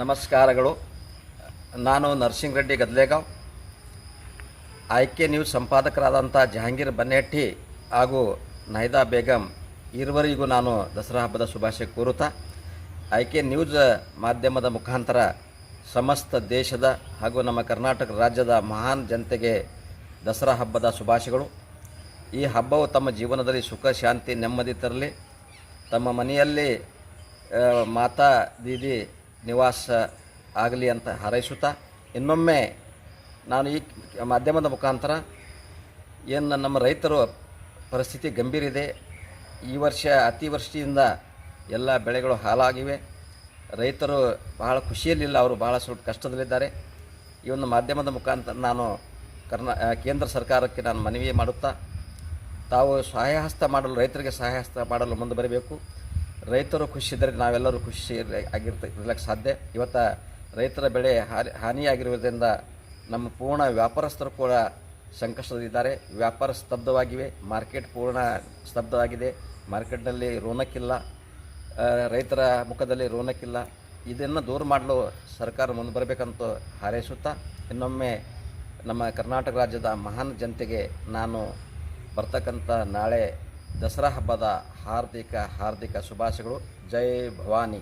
ನಮಸ್ಕಾರಗಳು. ನಾನು ನರಸಿಂಗ್ ರೆಡ್ಡಿ ಗದ್ಲೇಗಾಂವ್. ಆಯ್ಕೆ ನ್ಯೂಸ್ ಸಂಪಾದಕರಾದಂಥ ಜಹಾಂಗೀರ್ ಬನ್ನೆಟ್ಟಿ ಹಾಗೂ ನೈದಾ ಬೇಗಂ ಇರುವರಿಗೂ ನಾನು ದಸರಾ ಹಬ್ಬದ ಶುಭಾಶಯ ಕೋರುತ್ತಾ. ಆಯ್ಕೆ ನ್ಯೂಸ್ ಮಾಧ್ಯಮದ ಮುಖಾಂತರ ಸಮಸ್ತ ದೇಶದ ಹಾಗೂ ನಮ್ಮ ಕರ್ನಾಟಕ ರಾಜ್ಯದ ಮಹಾನ್ ಜನತೆಗೆ ದಸರಾ ಹಬ್ಬದ ಶುಭಾಶಯಗಳು. ಈ ಹಬ್ಬವು ತಮ್ಮ ಜೀವನದಲ್ಲಿ ಸುಖ, ಶಾಂತಿ, ನೆಮ್ಮದಿ ತರಲಿ. ತಮ್ಮ ಮನೆಯಲ್ಲಿ ಮಾತಾ, ದೀದಿ ನಿವಾಸ ಆಗಲಿ ಅಂತ ಹಾರೈಸುತ್ತಾ, ಇನ್ನೊಮ್ಮೆ ನಾನು ಈ ಮಾಧ್ಯಮದ ಮುಖಾಂತರ ಏನು ನಮ್ಮ ರೈತರು ಪರಿಸ್ಥಿತಿ ಗಂಭೀರ ಇದೆ. ಈ ವರ್ಷ ಅತಿವೃಷ್ಟಿಯಿಂದ ಎಲ್ಲ ಬೆಳೆಗಳು ಹಾಳಾಗಿವೆ. ರೈತರು ಬಹಳ ಖುಷಿಯಲ್ಲಿಲ್ಲ, ಅವರು ಬಹಳ ಸ್ವಲ್ಪ ಕಷ್ಟದಲ್ಲಿದ್ದಾರೆ. ಈ ಒಂದು ಮಾಧ್ಯಮದ ಮುಖಾಂತರ ನಾನು ಕರ್ನಾ ಕೇಂದ್ರ ಸರ್ಕಾರಕ್ಕೆ ನಾನು ಮನವಿ ಮಾಡುತ್ತಾ, ತಾವು ಸಹಾಯ ಹಸ್ತ ಮಾಡಲು, ರೈತರಿಗೆ ಸಹಾಯ ಹಸ್ತ ಮಾಡಲು ಮುಂದೆ ಬರಬೇಕು. ರೈತರು ಖುಷಿಯಿದ್ದರೆ ನಾವೆಲ್ಲರೂ ಖುಷಿ ಆಗಿರ್ತ ಇರ್ಲಿಕ್ಕೆ ಸಾಧ್ಯ. ಇವತ್ತು ರೈತರ ಬೆಳೆ ಹಾನಿ ಹಾನಿಯಾಗಿರುವುದರಿಂದ ನಮ್ಮ ಪೂರ್ಣ ವ್ಯಾಪಾರಸ್ಥರು ಕೂಡ ಸಂಕಷ್ಟದಲ್ಲಿದ್ದಾರೆ. ವ್ಯಾಪಾರ ಸ್ತಬ್ಧವಾಗಿವೆ. ಮಾರ್ಕೆಟ್ ಪೂರ್ಣ ಸ್ತಬ್ಧವಾಗಿದೆ. ಮಾರ್ಕೆಟ್ನಲ್ಲಿ ರೋನಕ್ಕಿಲ್ಲ. ರೈತರ ಮುಖದಲ್ಲಿ ರೋನಕ್ಕಿಲ್ಲ. ಇದನ್ನು ದೂರ ಮಾಡಲು ಸರ್ಕಾರ ಮುಂದೆ ಬರಬೇಕಂತ ಹಾರೈಸುತ್ತಾ, ಇನ್ನೊಮ್ಮೆ ನಮ್ಮ ಕರ್ನಾಟಕ ರಾಜ್ಯದ ಮಹಾನ್ ಜನತೆಗೆ ನಾನು ಬರ್ತಕ್ಕಂಥ ನಾಳೆ ದಸರಾ ಹಬ್ಬದ ಹಾರ್ದಿಕ ಹಾರ್ದಿಕ ಶುಭಾಶಯಗಳು. ಜೈ ಭವಾನಿ.